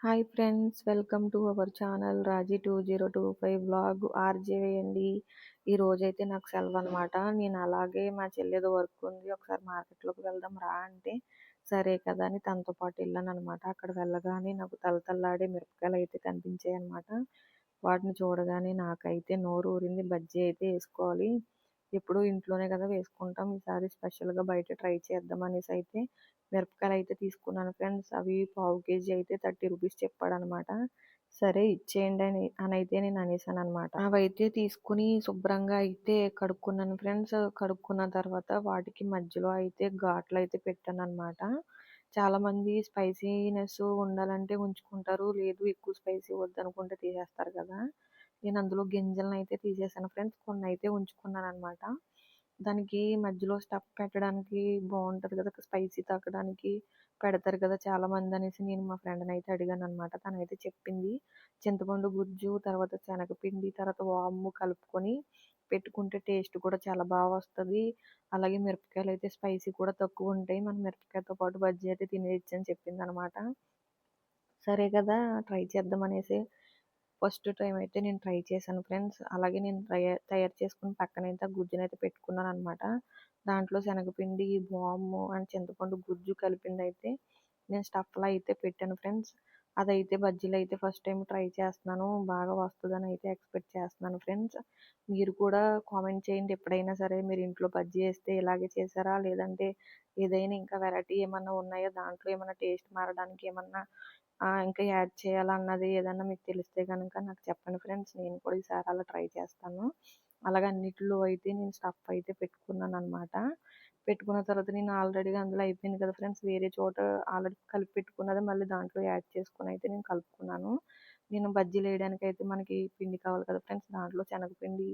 Hi friends welcome to our channel Raji two zero two five blog RJ వేయండి ఈ రోజైతే నాకు సెలవు అనమాట నేను అలాగే మా చెల్లెదో వర్క్ ఉంది ఒకసారి మార్కెట్లోకి వెళ్దాం రా అంటే సరే కదా అని తనతో పాటు వెళ్ళాను అనమాట అక్కడ వెళ్ళగానే నాకు తలతల్లాడే మిరపకాయలు అయితే కనిపించాయి అనమాట వాటిని చూడగానే నాకైతే నోరు ఊరింది బజ్జీ అయితే వేసుకోవాలి. ఎప్పుడు ఇంట్లోనే కదా వేసుకుంటాం. ఈసారి స్పెషల్గా బయట ట్రై చేద్దాం అనేసి అయితే మిరపకాయలు అయితే తీసుకున్నాను ఫ్రెండ్స్. అవి పావు కేజీ అయితే థర్టీ రూపీస్ చెప్పాడనమాట. సరే ఇచ్చేయండి అని అని అయితే నేను అనేసాను అనమాట అవైతే తీసుకుని శుభ్రంగా అయితే కడుక్కున్నాను ఫ్రెండ్స్. కడుక్కున్న తర్వాత వాటికి మధ్యలో అయితే ఘాట్లు అయితే పెట్టాను అనమాట చాలామంది స్పైసీనెస్ ఉండాలంటే ఉంచుకుంటారు. లేదు ఎక్కువ స్పైసీ వద్దనుకుంటే తీసేస్తారు కదా. నేను అందులో గింజలను అయితే తీసేసాను ఫ్రెండ్స్. కొన్ని అయితే ఉంచుకున్నాను అనమాట దానికి మధ్యలో స్టఫ్ పెట్టడానికి బాగుంటుంది కదా స్పైసీ తగ్గడానికి పెడతారు కదా చాలా మంది అనేసి నేను మా ఫ్రెండ్ని అయితే అడిగాను అనమాట తనైతే చెప్పింది. చింతపండు గుజ్జు తర్వాత శనగపిండి తర్వాత వాము కలుపుకొని పెట్టుకుంటే టేస్ట్ కూడా చాలా బాగా వస్తుంది. అలాగే మిరపకాయలు అయితే స్పైసీ కూడా తక్కువ ఉంటాయి. మనం మిరపకాయతో పాటు బజ్జీ అయితే తినేయచ్చు అని చెప్పింది అనమాట సరే కదా ట్రై చేద్దాం అనేసి ఫస్ట్ టైం అయితే నేను ట్రై చేశాను ఫ్రెండ్స్. అలాగే నేను తయారు చేసుకుని పక్కనైతే ఆ గుజ్జునైతే పెట్టుకున్నాను అనమాట దాంట్లో శనగపిండి వాము అండ్ చింతపండు గుజ్జు కలిపింది అయితే నేను స్టఫ్లో అయితే పెట్టాను ఫ్రెండ్స్. అదైతే బజ్జీలు అయితే ఫస్ట్ టైం ట్రై చేస్తున్నాను. బాగా వస్తుందని అయితే ఎక్స్పెక్ట్ చేస్తున్నాను ఫ్రెండ్స్. మీరు కూడా కామెంట్ చేయండి ఎప్పుడైనా సరే మీరు ఇంట్లో బజ్జీ వేస్తే ఇలాగే చేశారా? లేదంటే ఏదైనా ఇంకా వెరైటీ ఏమన్నా ఉన్నాయో? దాంట్లో ఏమన్నా టేస్ట్ మారడానికి ఏమన్నా ఇంకా యాడ్ చేయాలన్నది ఏదన్నా మీకు తెలిస్తే కనుక నాకు చెప్పండి ఫ్రెండ్స్. నేను కూడా ఈసారి అలా ట్రై చేస్తాను. అలాగే అన్నిటిలో అయితే నేను స్టఫ్ అయితే పెట్టుకున్నాను అనమాట పెట్టుకున్న తర్వాత నేను ఆల్రెడీగా అందులో అయిపోయింది కదా ఫ్రెండ్స్. వేరే చోట ఆల్రెడీ కలిపి పెట్టుకున్నది మళ్ళీ దాంట్లో యాడ్ చేసుకుని అయితే నేను కలుపుకున్నాను. నేను బజ్జీలు వేయడానికి అయితే మనకి పిండి కావాలి కదా ఫ్రెండ్స్. దాంట్లో శనగపిండి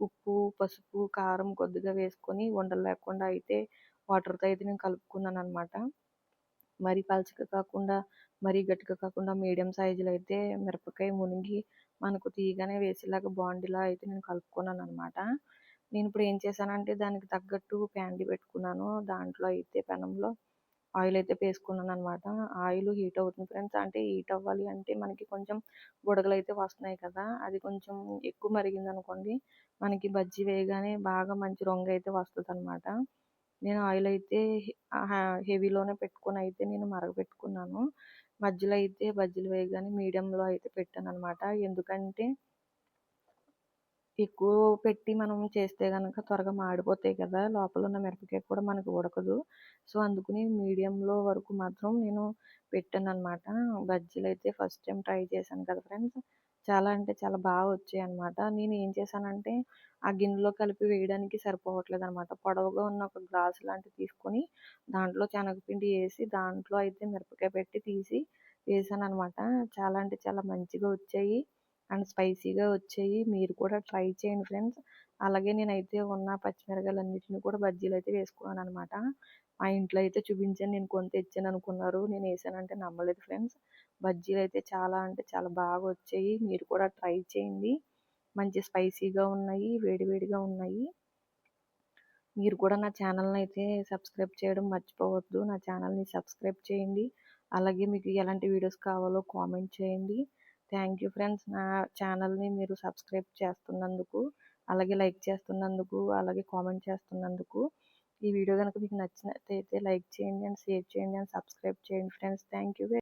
ఉప్పు పసుపు కారం కొద్దిగా వేసుకొని ఉండలు లేకుండా అయితే వాటర్తో అయితే నేను కలుపుకున్నాను అనమాట మరీ పలచగా కాకుండా మరీ గట్టిగా కాకుండా మీడియం సైజులో అయితే మిరపకాయ మునిగి మనకు తీయగానే వేసేలాగా బాండిలా అయితే నేను కలుపుకున్నాను అనమాట నేను ఇప్పుడు ఏం చేశానంటే దానికి తగ్గట్టు ప్యాండి పెట్టుకున్నాను. దాంట్లో అయితే పెనంలో ఆయిల్ అయితే వేసుకున్నాను అనమాట ఆయిల్ హీట్ అవుతుంది ఫ్రెండ్స్. అంటే హీట్ అవ్వాలి అంటే మనకి కొంచెం బుడగలు అయితే వస్తున్నాయి కదా అది కొంచెం ఎక్కువ మరిగింది అనుకోండి మనకి బజ్జీ వేయగానే బాగా మంచి రంగు అయితే వస్తుంది అనమాట నేను ఆయిల్ అయితే హెవీలోనే పెట్టుకొని అయితే నేను మరగపెట్టుకున్నాను. మధ్యలో అయితే బజ్జీలు వేయగానే మీడియంలో అయితే పెట్టాను అనమాట ఎందుకంటే ఎక్కువ పెట్టి మనం చేస్తే కనుక త్వరగా మాడిపోతాయి కదా లోపల ఉన్న మిరపకాయ కూడా మనకు ఉడకదు. సో అందుకని మీడియంలో వరకు మాత్రం నేను పెట్టాను అనమాట బజ్జీలు అయితే ఫస్ట్ టైం ట్రై చేశాను కదా ఫ్రెండ్స్. చాలా అంటే చాలా బాగా వచ్చాయి అనమాట నేను ఏం చేశానంటే ఆ గిన్నెలో కలిపి వేయడానికి సరిపోవట్లేదు అనమాట పొడవుగా ఉన్న ఒక గ్లాస్ లాంటివి తీసుకొని దాంట్లో శనగపిండి వేసి దాంట్లో అయితే మిరపకాయ పెట్టి తీసి వేసాను అనమాట చాలా అంటే చాలా మంచిగా వచ్చాయి. అండ్ స్పైసీగా వచ్చాయి. మీరు కూడా ట్రై చేయండి ఫ్రెండ్స్. అలాగే నేనైతే ఉన్న పచ్చిమిరకాయలు అన్నింటినీ కూడా బజ్జీలు అయితే వేసుకున్నాను అనమాట మా ఇంట్లో అయితే చూపించాను. నేను కొంత తెచ్చాను అనుకున్నారు. నేను వేసానంటే నమ్మలేదు ఫ్రెండ్స్. బజ్జీలు అయితే చాలా అంటే చాలా బాగా వచ్చాయి. మీరు కూడా ట్రై చేయండి. మంచి స్పైసీగా ఉన్నాయి. వేడివేడిగా ఉన్నాయి. మీరు కూడా నా ఛానల్ని అయితే సబ్స్క్రైబ్ చేయడం మర్చిపోవద్దు. నా ఛానల్ని సబ్స్క్రైబ్ చేయండి. అలాగే మీకు ఎలాంటి వీడియోస్ కావాలో కామెంట్ చేయండి. Thank you friends. నా ఛానల్ని మీరు సబ్స్క్రైబ్ చేస్తున్నందుకు అలాగే లైక్ చేస్తున్నందుకు అలాగే కామెంట్ చేస్తున్నందుకు. ఈ వీడియో కనుక మీకు నచ్చినట్లయితే లైక్ చేయండి అండ్ షేర్ చేయండి అండ్ సబ్స్క్రైబ్ చేయండి ఫ్రెండ్స్. Thank you.